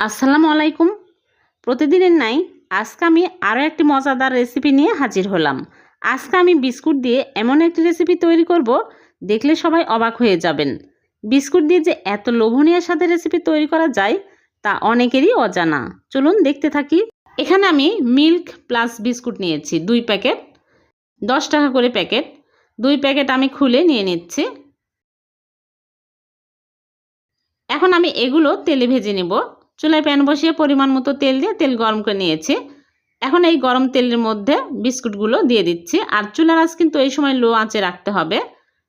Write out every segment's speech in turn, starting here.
আসসালামু আলাইকুম। প্রতিদিনের নাই, আজকে আমি আরও একটি মজাদার রেসিপি নিয়ে হাজির হলাম। আজকে আমি বিস্কুট দিয়ে এমন একটি রেসিপি তৈরি করব, দেখলে সবাই অবাক হয়ে যাবেন। বিস্কুট দিয়ে যে এত লোভনীয় সাথে রেসিপি তৈরি করা যায়, তা অনেকেরই অজানা। চলুন দেখতে থাকি। এখানে আমি মিল্ক প্লাস বিস্কুট নিয়েছি, দুই প্যাকেট, দশ টাকা করে প্যাকেট। দুই প্যাকেট আমি খুলে নিয়ে নিচ্ছি। এখন আমি এগুলো তেলে ভেজে নেব। চুলায় প্যান বসিয়ে পরিমাণ মতো তেল দিয়ে তেল গরম করে নিয়েছি। এখন এই গরম তেলের মধ্যে বিস্কুটগুলো দিয়ে দিচ্ছি। আর চুলার আঁচ কিন্তু এই সময় লো আঁচে রাখতে হবে।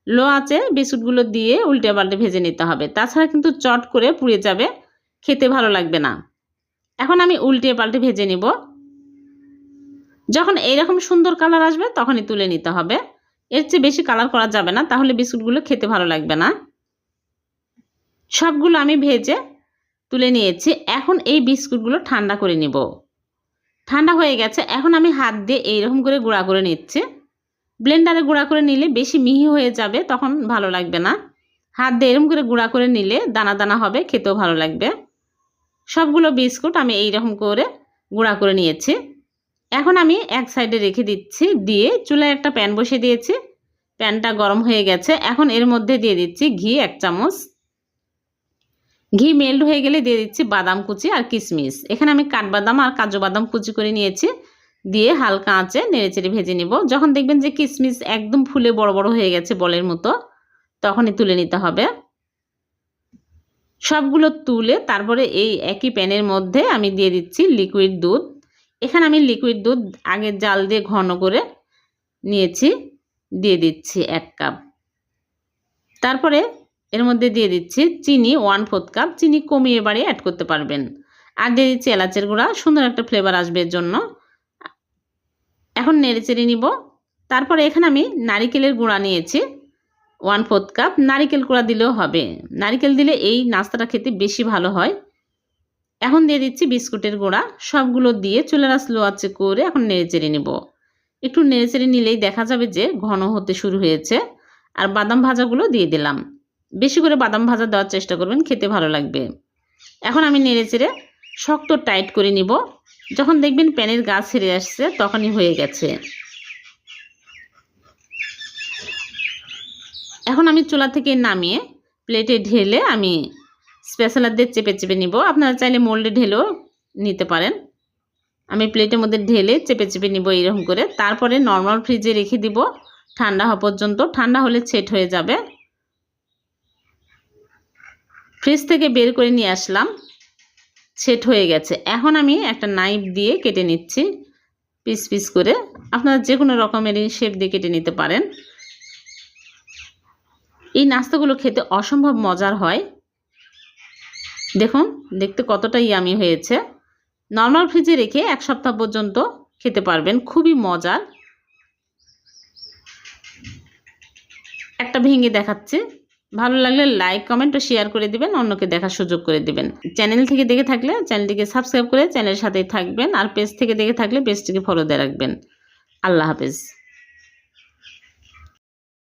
লো আঁচে বিস্কুটগুলো দিয়ে উল্টে পাল্টে ভেজে নিতে হবে। তাছাড়া কিন্তু চট করে পুড়ে যাবে। খেতে ভালো লাগবে না। এখন আমি উল্টে পাল্টে ভেজে নিব। যখন এইরকম সুন্দর কালার আসবে তখনই তুলে নিতে হবে। এর চেয়ে বেশি কালার করা যাবে না, তাহলে বিস্কুটগুলো খেতে ভালো লাগবে না। সবগুলো আমি ভেজে তুলে নিয়েছি। এখন এই বিস্কুটগুলো ঠান্ডা করে নিব। ঠান্ডা হয়ে গেছে। এখন আমি হাত দিয়ে এইরকম করে গুঁড়া করে নিচ্ছি। ব্লেন্ডারে গুঁড়া করে নিলে বেশি মিহি হয়ে যাবে, তখন ভালো লাগবে না। হাত দিয়ে এরকম করে গুঁড়া করে নিলে দানা দানা হবে, খেতেও ভালো লাগবে। সবগুলো বিস্কুট আমি এইরকম করে গুঁড়া করে নিয়েছি। এখন আমি এক সাইডে রেখে দিচ্ছি, দিয়ে চুলায় একটা প্যান বসিয়ে দিয়েছি। প্যানটা গরম হয়ে গেছে। এখন এর মধ্যে দিয়ে দিচ্ছি ঘি এক চামচ। ঘি মেল্ট হয়ে গেলে দিয়ে দিচ্ছি বাদাম কুচি আর কিশমিশ। এখানে আমি কাঠবাদাম আর কাজু বাদাম কুচি করে নিয়েছি। দিয়ে হালকা আঁচে নেড়েচেড়ে ভেজে নিব। যখন দেখবেন যে কিশমিশ একদম ফুলে বড় বড় হয়ে গেছে বলের মতো, তখনই তুলে নিতে হবে। সবগুলো তুলে তারপরে এই একই প্যানের মধ্যে আমি দিয়ে দিচ্ছি লিকুইড দুধ। এখানে আমি লিকুইড দুধ আগে জাল দিয়ে ঘন করে নিয়েছি। দিয়ে দিচ্ছি এক কাপ। তারপরে এর মধ্যে দিয়ে দিচ্ছি চিনি ওয়ান ফোর্থ কাপ চিনি কমিয়ে বাড়িয়ে অ্যাড করতে পারবেন। আর দিয়ে দিচ্ছি এলাচের গুঁড়া। সুন্দর একটা ফ্লেভার আসবে এর জন্য। এখন নেড়ে চেড়ে নিব। তারপরে এখানে আমি নারিকেলের গুঁড়া নিয়েছি ওয়ান ফোর্থ কাপ নারিকেল গুঁড়া দিলেও হবে। নারিকেল দিলে এই নাস্তাটা খেতে বেশি ভালো হয়। এখন দিয়ে দিচ্ছি বিস্কুটের গুঁড়া। সবগুলো দিয়ে চুলার স্লো আছে করে এখন নেড়ে চেড়ে নেব। একটু নেড়ে চেড়ে নিলেই দেখা যাবে যে ঘন হতে শুরু হয়েছে। আর বাদাম ভাজাগুলো দিয়ে দিলাম। বেশি করে বাদাম ভাজা দেওয়ার চেষ্টা করবেন, খেতে ভালো লাগবে। এখন আমি নেড়ে চেড়ে শক্ত টাইট করে নিব। যখন দেখবেন প্যানের গা ছেড়ে আসছে, তখনই হয়ে গেছে। এখন আমি চুলা থেকে নামিয়ে প্লেটে ঢেলে আমি স্পেশালার দিয়ে চেপে চেপে নিব। আপনারা চাইলে মোল্ডে ঢেলেও নিতে পারেন। আমি প্লেটের মধ্যে ঢেলে চেপে চেপে নিব এইরকম করে। তারপরে নর্মাল ফ্রিজে রেখে দিব। ঠান্ডা হওয়া পর্যন্ত। ঠান্ডা হলে সেট হয়ে যাবে। ফ্রিজ থেকে বের করে নিয়ে আসলাম। সেট হয়ে গেছে। এখন আমি একটা নাইফ দিয়ে কেটে নিচ্ছি, পিস পিস করে। আপনারা যে কোনো রকমের শেপ দিয়ে কেটে নিতে পারেন। এই নাস্তাগুলো খেতে অসম্ভব মজার হয়। দেখুন, দেখতে কতটা ইয়ামি হয়েছে। নর্মাল ফ্রিজে রেখে এক সপ্তাহ পর্যন্ত খেতে পারবেন। খুবই মজার। একটা ভেঙে দেখাচ্ছে। ভালো লাগলে লাইক কমেন্ট ও শেয়ার করে দিবেন, অন্যকে দেখার সুযোগ করে দিবেন। চ্যানেল থেকে দেখে থাকলে চ্যানেলটিকে সাবস্ক্রাইব করে চ্যানেলের সাথেই থাকবেন, আর পেজ থেকে দেখে থাকলে পেজটিকে ফলো দিয়ে রাখবেন। আল্লাহ হাফেজ।